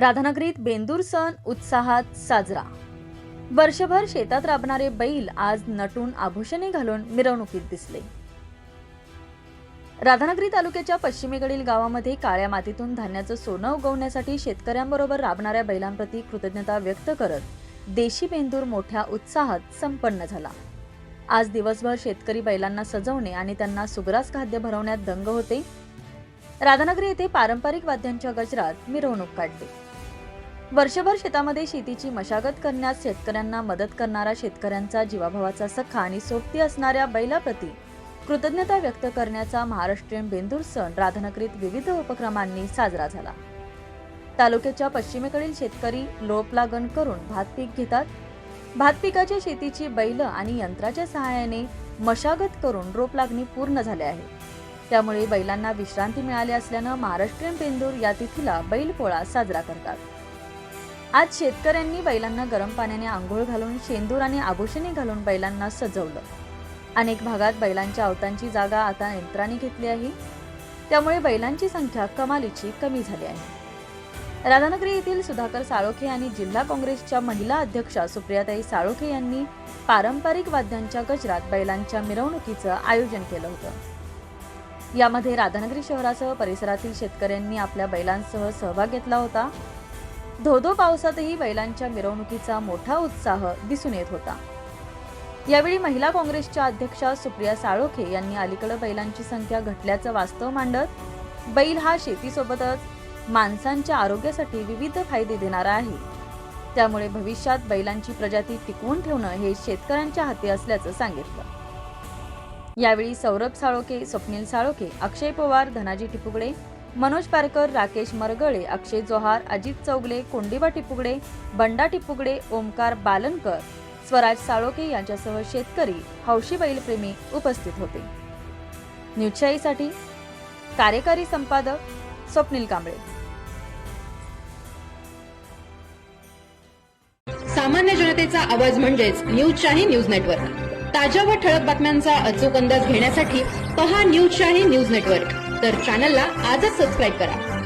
राधानगरीत बेंदूर सण उत्साहात साजरा. वर्षभर शेतात राबणारे बैल आज नटून आभूषणे घालून मिरवणुकीत दिसले. राधानगरी तालुक्याच्या पश्चिमेकडील गावामध्ये काळ्या मातीतून धान्याचं सोनं उगवण्यासाठी शेतकऱ्यांबरोबर राबणाऱ्या बैलांप्रती कृतज्ञता व्यक्त करत देशी बेंदूर मोठ्या उत्साहात संपन्न झाला. आज दिवसभर शेतकरी बैलांना सजवणे आणि त्यांना सुग्रास खाद्य भरवण्यात दंग होते. राधानगरी येथे पारंपरिक वाद्यांच्या गजरात मिरवणूक काढली. वर्षभर शेतामध्ये शेतीची मशागत करण्यास शेतकऱ्यांना मदत करणारा शेतकऱ्यांचा जीवाभावाचा सखा आणि सोबती असणाऱ्या बैलाप्रती कृतज्ञता व्यक्त करण्याचा महाराष्ट्रीयन बेंदूर सण राधनकरीत विविध उपक्रमांनी साजरा झाला. तालुक्याच्या पश्चिमेकडील शेतकरी लोप लागण करून भात पीक घेतात. भात पिकाच्या शेतीची बैल आणि यंत्राच्या सहाय्याने मशागत करून रोप लागणी पूर्ण झाले आहे. त्यामुळे बैलांना विश्रांती मिळाली असल्यानं महाराष्ट्रीयन बेंदूर या तिथीला बैलपोळा साजरा करतात. आज शेतकऱ्यांनी बैलांना गरम पाण्याने आंघोळ घालून शेंदूर आणि आभूषणे घालून बैलांना सजवलं. अनेक भागात बैलांच्या अवतांची जागा आता यंत्राने घेतली आहे. त्यामुळे बैलांची संख्या कमालीची कमी झाली आहे. राधानगरी येथील सुधाकर साळोखे आणि जिल्हा काँग्रेसच्या महिला अध्यक्षा सुप्रियाताई साळोखे यांनी पारंपरिक वाद्यांच्या गजरात बैलांच्या मिरवणुकीचं आयोजन केलं होतं. यामध्ये राधानगरी शहरासह परिसरातील शेतकऱ्यांनी आपल्या बैलांसह सहभाग घेतला होता. धोधो पावसातही बैलांच्या मिरवणुकीचा मोठा उत्साह दिसून येत होता. यावेळी महिला काँग्रेसच्या अध्यक्षा सुप्रिया साळोखे यांनी अलीकडे बैलांची संख्या घटल्याचं वास्तव मांडत बैल हा शेतीसोबतच माणसांच्या आरोग्यासाठी विविध फायदे देणारा आहे. त्यामुळे भविष्यात बैलांची प्रजाती टिकवून ठेवणं हे शेतकऱ्यांच्या हाती असल्याचं सांगितलं. यावेळी सौरभ साळोखे स्वप्नील साळोखे अक्षय पवार धनाजी टिपुगडे मनोज पारकर राकेश मरगळे अक्षय जोहार अजित चौगले कोंडिबा टिपुगडे बंडा टिपुगडे ओमकार बालनकर स्वराज साळोके यांच्यासह शेतकरी हौशी बैलप्रेमी उपस्थित होते. न्यूजशाहीसाठी कार्यकारी संपादक स्वप्नील कांबळे. सामान्य जनतेचा आवाज म्हणजेच न्यूजशाही न्यूज नेटवर्क. ताज्या व ठळक बातम्यांचा अचूक अंदाज घेण्यासाठी पहा न्यूजशाही न्यूज नेटवर्क. तर चॅनलला आजच सबस्क्राईब करा.